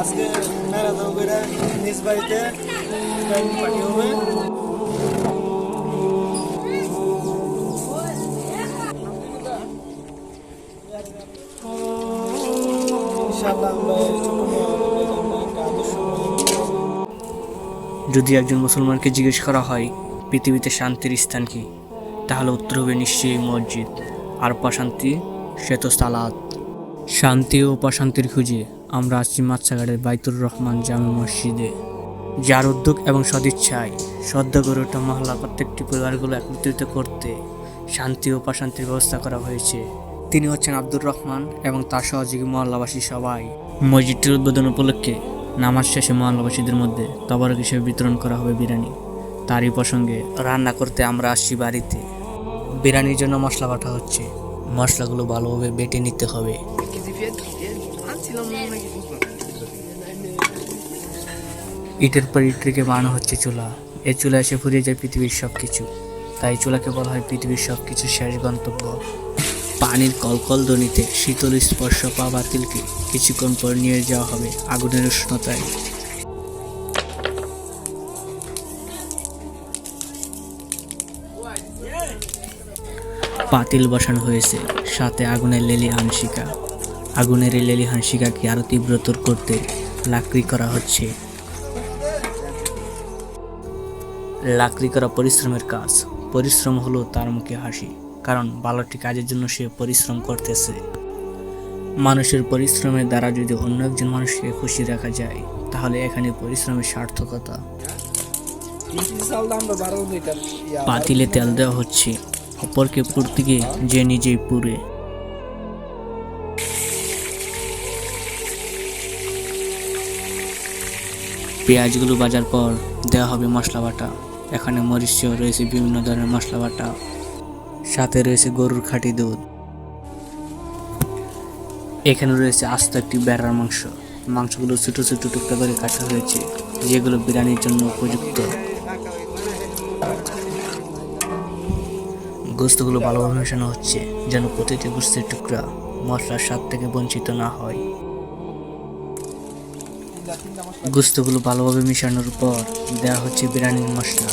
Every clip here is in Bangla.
আজকে করে নিজ বাড়িতে পার্টি হবে। যদি একজন মুসলমানকে জিজ্ঞেস করা হয়, পৃথিবীতে শান্তির স্থান কি? তাহলে উত্তর হবে নিশ্চয়ই মসজিদ। আর প্রশান্তি, সে তো সালাত। শান্তি ও প্রশান্তির খুঁজে আমরা আসছি মাচ্ছাঘাটের বাইতুর রহমান জামে মসজিদে। যার উদ্যোগ এবং সদিচ্ছায় শ্রদ্ধা গড়ে ওঠা মহল্লা প্রত্যেকটি পরিবারগুলো একত্রিত করতে শান্তি ও প্রশান্তির ব্যবস্থা করা হয়েছে। তিনি হচ্ছেন আব্দুর রহমান এবং তার সহযোগী মহল্লাবাসী সবাই। মসজিদটির উদ্বোধন উপলক্ষে নামাজ শেষে মহল্লাবাসীদের মধ্যে তবরক হিসেবে বিতরণ করা হবে বিরিয়ানি। তারই প্রসঙ্গে রান্না করতে আমরা আসছি বাড়িতে। বিরিয়ানির জন্য মশলা বাটা হচ্ছে। মশলাগুলো ভালোভাবে বেটে নিতে হবে। ইটের পর ইট রেখে বানানো হচ্ছে চুলা। এ চুলা এসে ফুরিয়ে যায় পৃথিবীর সব কিছু তাই চুলাকে বলা হয় পৃথিবীর সব কিছু শেষ গন্তব্য। পানির কলকল ধ্বনিতে শীতল স্পর্শ পা বাতিলকে কিছুক্ষণ পর নিয়ে যাওয়া হবে আগুনের উষ্ণতায়। পাতিল বসানো হয়েছে। সাথে আগুনের লেলি হানসিকা আগুনের এই লেলি হানসিকাকে আরও তীব্রতর করতে লাকড়ি করা হচ্ছে। লাকড়ি করা পরিশ্রমের কাজ। পরিশ্রম হলো তার মুখে হাসি কারণ ভালোটি কাজের জন্য সে পরিশ্রম করতেছে। মানুষের পরিশ্রমের দ্বারা যদি অন্য একজন মানুষকে খুশি রাখা যায় তাহলে এখানে পরিশ্রমের সার্থকতা। পাতিলে তেল দেওয়া হচ্ছে। অপরকে পুড়তে গিয়ে যে নিজেই পুড়ে পেঁয়াজগুলো বাজার পর দেওয়া হবে মশলা বাটা। এখানে মরিচ রয়েছে, বিভিন্ন ধরনের মশলা বাটা। সাথে রয়েছে গরুর খাঁটি দুধ। এখানে রয়েছে আস্ত একটি বেড়ার মাংস। মাংসগুলো ছোটো ছোটো টুকরা করে কাটা হয়েছে, যেগুলো বিরিয়ানির জন্য উপযুক্ত। গোস্তগুলো ভালোভাবে মেশানো হচ্ছে, যেন প্রতিটি গোস্তের টুকরা মশলার স্বাদ থেকে বঞ্চিত না হয়। গোস্তগুলো ভালোভাবে মেশানোর পর দেওয়া হচ্ছে বিরিয়ানির মশলা।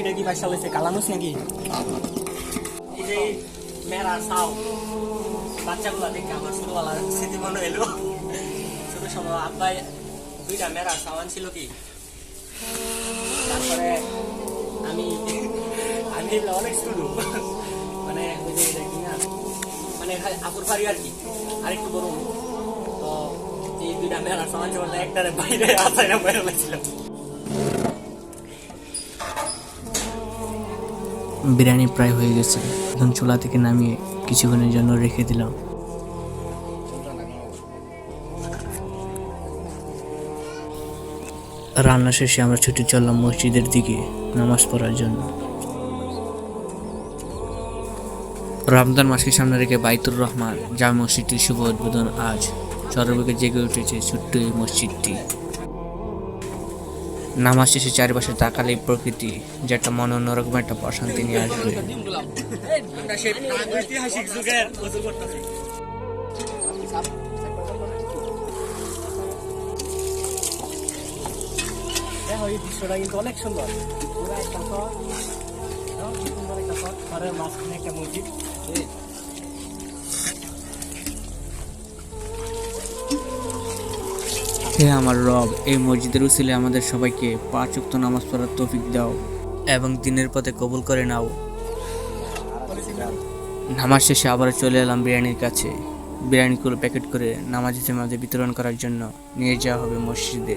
এটা কি বাইশ চালাইছে কালানুস নাকি মেরা সাও বাচ্চাগুলো দেখে আমার ছোটবেলার স্মৃতি মনে এলো ছোট সময় আব্বাই দুইটা মেরা সাও আনছিল কি? তারপরে আমি আমি অনেক ছোট। মানে ওই যে কি না? মানে আপুর বাড়ি আর কি, আরেকটু বড়। তো এই দুইটা মেলা সমান সমান একটারে বাইরে আসায় না বাইরে লাগছিল বিরিয়ানি প্রায় হয়ে গেছে। এখন চুলা থেকে নামিয়ে কিছুক্ষণের জন্য রেখে দিলাম। রান্না শেষে আমরা ছুটে চললাম মসজিদের দিকে নামাজ পড়ার জন্য। রমজান মাসকে সামনে রেখে বাইতুর রহমান জামে মসজিদটির শুভ উদ্বোধন আজ। চরবেগে জেগে উঠেছে ছোট্ট এই মসজিদটি। নামাজ শেষে চারপাশে তাকালেই প্রকৃতি যেটা মনে অন্যরকম একটা প্রশান্তি নিয়ে আসবে। অনেক সুন্দর। শহরের মাঝখানে একটা মসজিদ। হে আমার রব, এই মসজিদের উসিলে আমাদের সবাইকে পাঁচ উক্ত নামাজ পড়ার তৌফিক দাও এবং দিনের পথে কবুল করে নাও। নামাজ শেষে আবার চলে এলাম বিরিয়ানির কাছে। বিরিয়ানিগুলো প্যাকেট করে নামাজিদের মাঝে বিতরণ করার জন্য নিয়ে যাওয়া হবে মসজিদে।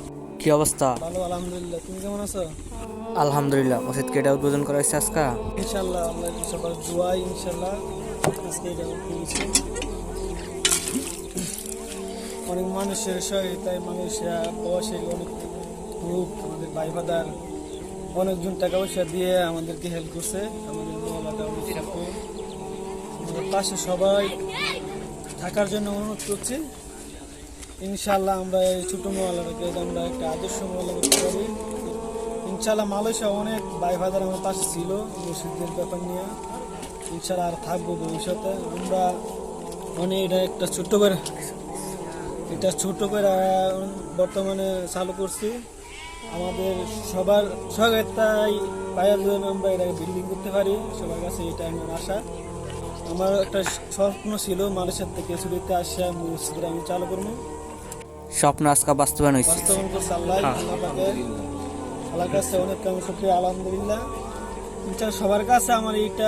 কি অবস্থা? ভালো আলহামদুলিল্লাহ। তুমি কেমন আছো? আলহামদুলিল্লাহ উদ্বোধন করা হয়েছে আজকা? ইনশাল্লাহ আমরা সবার দোয়া ইনশাল্লাহ আজকে এটা অনেক মানুষের সহায়তায় মানুষরা প্রবাসী অনেক গ্রুপ আমাদের ভাই ফাদার অনেকজন টাকা পয়সা দিয়ে আমাদেরকে হেল্প করছে। আমাদের মহলাটা অনেক আমাদের পাশে সবাই থাকার জন্য অনুরোধ করছি। ইনশাল্লাহ আমরা এই ছোটো মহলাটাকে আমরা একটা আদর্শ মহলা করতে পারি। ইনশাল্লাহ মালয়েশিয়া অনেক ভাই ভাইদের আমার পাশে ছিল মসজিদের ব্যাপার নিয়ে। ইনশাল্লাহ আর থাকব ভবিষ্যতে। আমরা মানে এটা একটা ছোট্ট করে, এটা ছোট করে বর্তমানে চালু করছি। আমাদের সবার সহায়তায় পায়ের জন্য আমরা এটাকে বিল্ডিং করতে পারি। সবার কাছে এটা আমার আশা। আমার একটা স্বপ্ন ছিল মালয়েশিয়ার থেকে ছুটিতে আসা মসজিদটা আমি চালু করব। স্বপ্ন আজকা বাস্তবায়ন হয়েছে। আল্লাহ আল্লাহর কাছে অনেক কেমন শুক্রিয়া আলহামদুলিল্লাহ। সবার কাছে আমার এইটা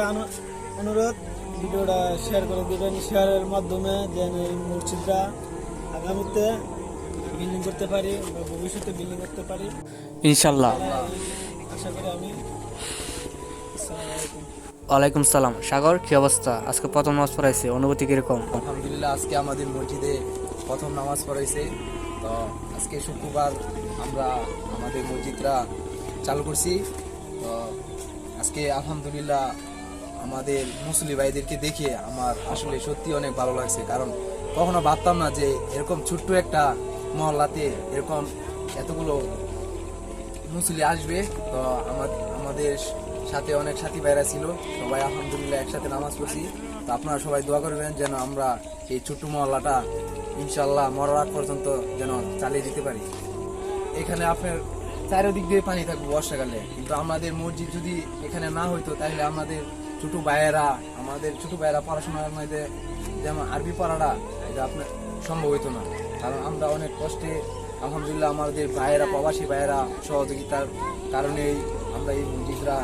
অনুরোধ ভিডিওটা শেয়ার করে দেবেন শেয়ারের মাধ্যমে যেন এই মসজিদটা আগামীতে বিল্ডিং করতে পারি বা ভবিষ্যতে বিল্ডিং করতে পারি। ইনশাল্লাহ আশা করি আমি ওয়ালাইকুম সালাম। সাগর কি অবস্থা? আজকে প্রথম নামাজ পড়াইছে অনুভূতি কীরকম? আলহামদুলিল্লাহ আজকে আমাদের মসজিদে প্রথম নামাজ পড়াইছে। তো আজকে শুক্রবার আমরা আমাদের মসজিদরা চালু করছি। তো আজকে আলহামদুলিল্লাহ আমাদের মুসলি ভাইদেরকে দেখে আমার আসলে সত্যি অনেক ভালো লাগছে। কারণ কখনো ভাবতাম না যে এরকম ছোট্ট একটা মহল্লাতে এরকম এতগুলো মুসলি আসবে। তো আমা- আমাদের সাথে অনেক সাথী ভাইরা ছিল। সবাই আলহামদুলিল্লাহ একসাথে নামাজ পড়ছি। তো আপনারা সবাই দোয়া করবেন যেন আমরা এই ছোট্ট মহল্লাটা ইনশাল্লাহ মরার পর্যন্ত যেন চালিয়ে দিতে পারি। এখানে আপনার চারিদিক দিয়ে পানি থাকবে বর্ষাকালে। কিন্তু আমাদের মসজিদ যদি এখানে না হইতো, তাহলে আমাদের ছোট ভাইয়েরা, আমাদের ছোট ভাইয়েরা পড়াশোনার মধ্যে যেমন আরবি পড়াটা, এটা আপনার সম্ভব হইতো না। কারণ আমরা অনেক কষ্টে, আলহামদুলিল্লাহ আমাদের ভাইয়েরা, প্রবাসী ভাইয়েরা সহযোগিতার কারণেই আমরা এই মসজিদরা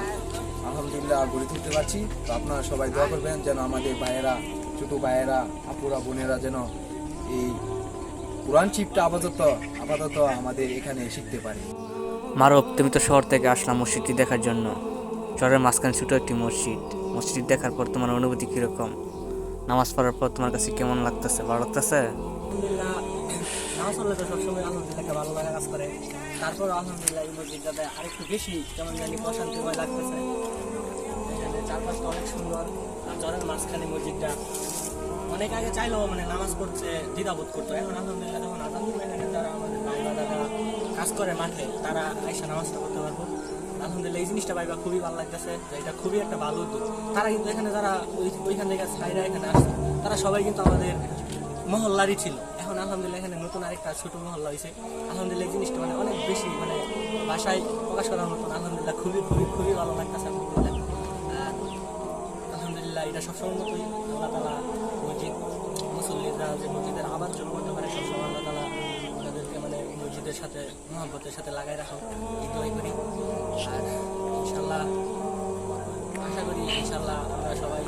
আলহামদুলিল্লাহ গড়ে তুলতে পারছি। তো আপনারা সবাই দোয়া করবেন যেন আমাদের ভাইয়েরা ছোটো ভাইয়েরা আপুরা বোনেরা যেন এই কোরআন চিপটা আপাতত আপাতত আমাদের এখানে শিখতে পারে। মারব তুমি তো শহর থেকে আসলাম মসজিদটি দেখার জন্য। শহরের মাঝখানে ছোটো একটি মসজিদ। মসজিদ দেখার পর তোমার অনুভূতি কীরকম? নামাজ পড়ার পর তোমার কাছে কেমন লাগতেছে? ভালো লাগতেছে? নামাজ পড়লে তো সবসময় আলহামদুলিল্লাহ একটা ভালো লাগা কাজ করে। তারপর আলহামদুলিল্লাহ এই মসজিদটাতে আরেকটু বেশি কেমন জানি প্রশান্তিময় লাগতেছে। চারপাশটা অনেক সুন্দর, আর চরের মাঝখানে মসজিদটা। অনেক আগে চাইলেও মানে নামাজ পড়তে, দ্বিধাবোধ করতো। এখন আলহামদুলিল্লাহ যখন এখানে যারা আমাদের ভাই বা দাদা কাজ করে মাঠে, তারা আইসা নামাজটা করতে পারব। আলহামদুলিল্লাহ এই জিনিসটা পাইবা, খুবই ভালো লাগতেছে এটা খুবই একটা ভালো উদ্যোগ। তারা কিন্তু এখানে যারা ওই, ওইখান থেকে সাইডা এখানে আসছে, তারা সবাই কিন্তু আমাদের মহল্লারই ছিল। এখন আলহামদুলিল্লাহ এখানে নতুন আরেকটা ছোট মহল্লা হয়েছে আলহামদুলিল্লাহ এই জিনিসটা মানে অনেক বেশি মানে ভাষায় প্রকাশ করার মতন, আলহামদুলিল্লাহ খুবই খুবই খুবই ভালো লাগতেছে আলহামদুলিল্লাহ। এটা সবসময় মতোই আল্লাহ তালা মসজিদ মুসল্লিরা যে মসজিদের আবার জন্য করতে পারে সবসময় আল্লাহ তালা তাদেরকে মানে মসজিদের সাথে মহব্বতের সাথে লাগাই রাখা এই দোয়াই করি। আর ইনশাল্লাহ আশা করি ইনশাল্লাহ আমরা সবাই।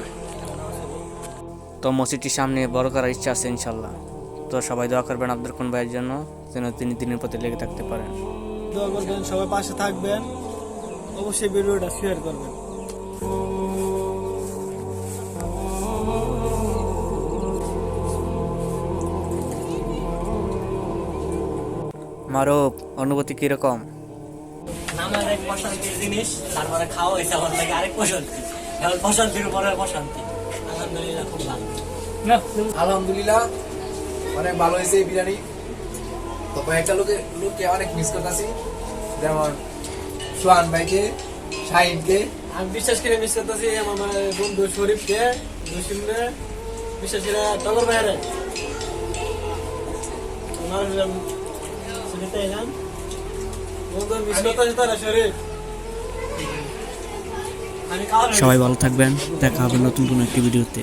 তো মসজিদটির সামনে বড় করার ইচ্ছা আছে ইনশাল্লাহ তো সবাই দোয়া করবেন আব্দুল কোন ভাইয়ের জন্য যেন তিনি দিনের প্রতি লেগে থাকতে পারেন। দোয়া করবেন সবাই পাশে থাকবেন। অবশ্যই ভিডিওটা শেয়ার করবেন। মারব অনুভূতি কীরকম? নামের এক প্রশান্তির জিনিস তারপরে খাওয়া হয়েছে আমার লাগে আরেক প্রশান্তি। এখন প্রশান্তির উপরে প্রশান্তি। আলহামদুলিল্লাহ খুব ভালো। আলহামদুলিল্লাহ অনেক ভালো হয়েছে এই বিরিয়ানি। তো কয়েকটা লোকে লোককে অনেক মিস করতেছি। যেমন সোহান ভাইকে শাহিনকে। আমি বিশ্বাস করে মিস করতেছি আমার বন্ধু শরীফকে জসিমকে। বিশেষ করে টগর ভাইয়ের। আমার এলাম সবাই ভালো থাকবেন। দেখা হবে নতুন কোনো একটি ভিডিওতে।